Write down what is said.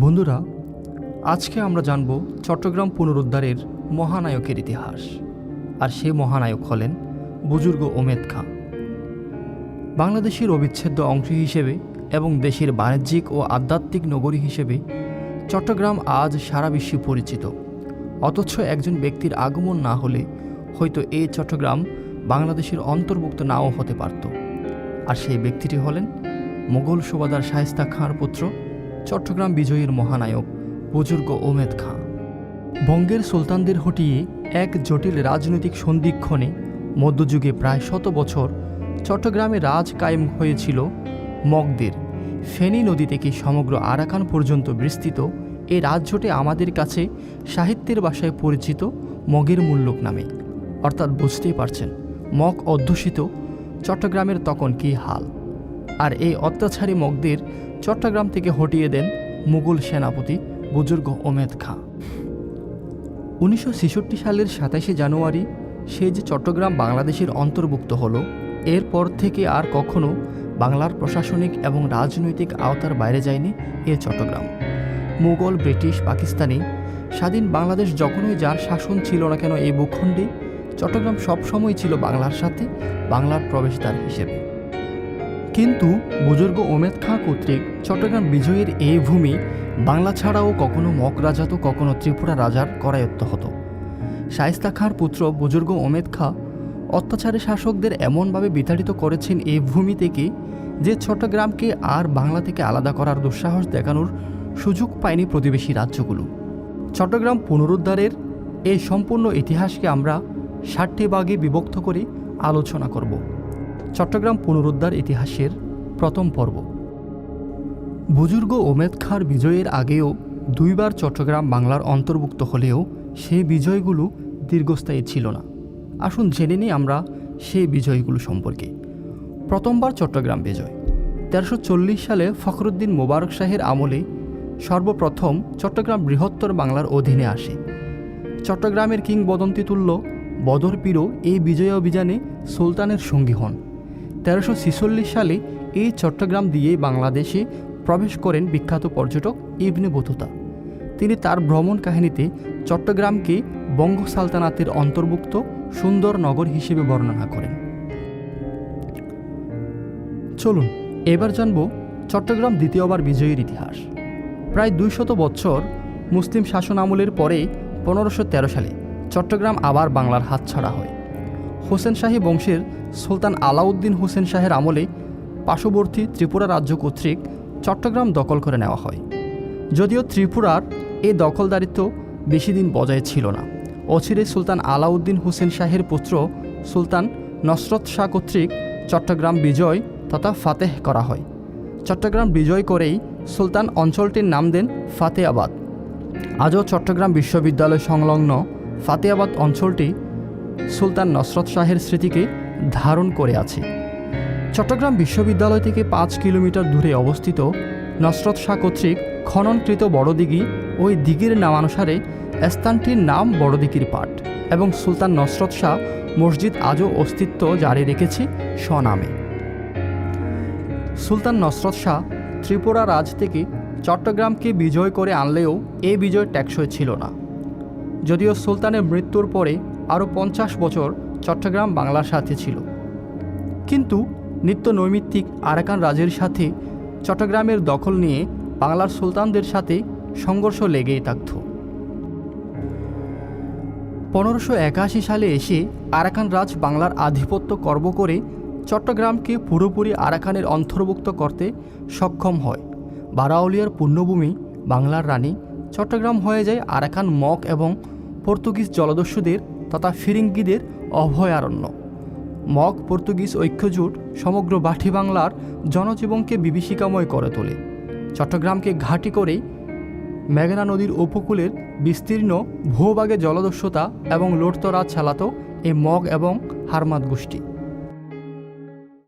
বন্ধুরা, আজকে আমরা জানব চট্টগ্রাম পুনরুদ্ধারের মহানায়কের ইতিহাস। আর সেই মহানায়ক হলেন বুজুর্গ ওমেদ খাঁ বাংলাদেশের অবিচ্ছেদ্য অংশ হিসেবে এবং দেশের বাণিজ্যিক ও আধ্যাত্মিক নগরী হিসেবে চট্টগ্রাম আজ সারা বিশ্বে পরিচিত। অথচ একজন ব্যক্তির আগমন না হলে হয়তো এই চট্টগ্রাম বাংলাদেশের অন্তর্ভুক্ত নাও হতে পারত। আর সেই ব্যক্তিটি হলেন মোগল সুবাদার শায়েস্তা খাঁর পুত্র চট্টগ্রাম বিজয়ীর মহানায়ক বুজুর্গ ওমেদ খাঁ। বঙ্গের সুলতানদের হটিয়ে এক জটিল রাজনৈতিক সন্ধিক্ষণে মধ্যযুগে প্রায় শত বছর চট্টগ্রামে রাজ কায়েম হয়েছিল মগদের। ফেনী নদী থেকে সমগ্র আরাকান পর্যন্ত বিস্তৃত এই রাজ্যটি আমাদের কাছে সাহিত্যের ভাষায় পরিচিত মগের মূল্যক নামে। অর্থাৎ বুঝতেই পারছেন, মগ অধ্যুষিত, চট্টগ্রামের তখন কী হাল? আর এই অত্যাচারী মগদের চট্টগ্রাম থেকে হটিয়ে দেন মুঘল সেনাপতি বুজুর্গ ওমেদ খাঁ। উনিশশো ছেষট্টি সালের সাতাশে জানুয়ারি সে যে চট্টগ্রাম বাংলাদেশের অন্তর্ভুক্ত হলো, এরপর থেকে আর কখনো বাংলার প্রশাসনিক এবং রাজনৈতিক আওতার বাইরে যায়নি এ চট্টগ্রাম। মুঘল, ব্রিটিশ, পাকিস্তানি স্বাধীন বাংলাদেশ যখনই যার শাসন ছিল না কেন এই ভূখণ্ডে, চট্টগ্রাম সবসময় ছিল বাংলার সাথে, বাংলার প্রবেশদ্বার হিসেবে। কিন্তু বুজুর্গ ওমেদ খাঁ কর্তৃক চট্টগ্রাম বিজয়ের এই ভূমি বাংলা ছাড়াও কখনো মক রাজা তো কখনো ত্রিপুরা রাজার করায়ত্ত হতো। শায়েস্তা খাঁর পুত্র বুজুর্গ ওমেদ খাঁ অত্যাচারী শাসকদের এমনভাবে বিতাড়িত করেছেন এই ভূমি থেকে যে চট্টগ্রামকে আর বাংলা থেকে আলাদা করার দুঃসাহস দেখানোর সুযোগ পায়নি প্রতিবেশী রাজ্যগুলো। চট্টগ্রাম পুনরুদ্ধারের এই সম্পূর্ণ ইতিহাসকে আমরা ষাটটি ভাগে বিভক্ত করে আলোচনা করব। চট্টগ্রাম পুনরুদ্ধার ইতিহাসের প্রথম পর্ব। বুজুর্গ ওমেদ খাঁর বিজয়ের আগেও দুইবার চট্টগ্রাম বাংলার অন্তর্ভুক্ত হলেও সেই বিজয়গুলো দীর্ঘস্থায়ী ছিল না। আসুন জেনে নিই আমরা সেই বিজয়গুলো সম্পর্কে। প্রথমবার চট্টগ্রাম বিজয়। তেরোশো সালে ফখরুদ্দিন মোবারক শাহের আমলে সর্বপ্রথম চট্টগ্রাম বৃহত্তর বাংলার অধীনে আসে। চট্টগ্রামের কিংবদন্তি তুল্য বদর পীরও এই বিজয় অভিযানে সুলতানের সঙ্গী হন। তেরোশো সালে এই চট্টগ্রাম দিয়ে বাংলাদেশে প্রবেশ করেন বিখ্যাত পর্যটক ইবনে বতুতা। তিনি তার ভ্রমণ কাহিনীতে চট্টগ্রামকে বঙ্গ সালতানাতের অন্তর্ভুক্ত সুন্দর নগর হিসেবে বর্ণনা করেন। চলুন, এবার জানব চট্টগ্রাম দ্বিতীয়বার বিজয়ীর ইতিহাস। প্রায় দুইশত বছর মুসলিম শাসন আমলের পরে পনেরোশো সালে চট্টগ্রাম আবার বাংলার হাতছাড়া হয়। হোসেন শাহী বংশের সুলতান আলাউদ্দিন হোসেন শাহের আমলে পার্শ্ববর্তী ত্রিপুরা রাজ্য কর্তৃক চট্টগ্রাম দখল করে নেওয়া হয়। যদিও ত্রিপুরার এই দখলদারিত্ব বেশি দিন বজায় ছিল না। অচিরে সুলতান আলাউদ্দিন হোসেন শাহের পুত্র সুলতান নসরত শাহ কর্তৃক চট্টগ্রাম বিজয় তথা ফাতেহ করা হয়। চট্টগ্রাম বিজয় করেই সুলতান অঞ্চলটির নাম দেন ফাতেহাবাদ। আজও চট্টগ্রাম বিশ্ববিদ্যালয় সংলগ্ন ফাতেহাবাদ অঞ্চলটি সুলতান নসরত শাহের স্মৃতিকে ধারণ করে আছে। চট্টগ্রাম বিশ্ববিদ্যালয় থেকে পাঁচ কিলোমিটার দূরে অবস্থিত নসরত শাহ কর্তৃক খননকৃত বড়দিঘি ওই দিঘির নামানুসারে স্থানটির নাম বড়দিঘির পাট এবং সুলতান নসরত শাহ মসজিদ আজও অস্তিত্ব জারি রেখেছে স্বনামে। সুলতান নসরত শাহ ত্রিপুরা রাজ থেকে চট্টগ্রামকে বিজয় করে আনলেও এ বিজয় টেকসই ছিল না। যদিও সুলতানের মৃত্যুর পরে আরও পঞ্চাশ বছর চট্টগ্রাম বাংলার সাথে ছিল। কিন্তু নিত্য নৈমিত্তিক আরাকান রাজের সাথে চট্টগ্রামের দখল নিয়ে বাংলার সুলতানদের সাথে সংঘর্ষ লেগেই থাকত। পনেরোশো একাশি সালে এসে আরাকান রাজ বাংলার আধিপত্য কর্ব করে চট্টগ্রামকে পুরোপুরি আরাকানের অন্তর্ভুক্ত করতে সক্ষম হয়। বারাউলিয়ার পূর্ণভূমি, বাংলার রানী চট্টগ্রাম হয়ে যায় আরাকান মগ এবং পর্তুগিজ জলদস্যুদের তথা ফিরিঙ্গিদের অভয়ারণ্য। মগ পর্তুগিজ ঐক্যজোট সমগ্র বাঠি বাংলার জনজীবনকে বিভীষিকাময় করে তোলে। চট্টগ্রামকে ঘাঁটি করেই মেঘনা নদীর উপকূলের বিস্তীর্ণ ভূভাগে জলদস্যতা এবং লোটতরা চালাত এই মগ এবং হারমাদ গোষ্ঠী।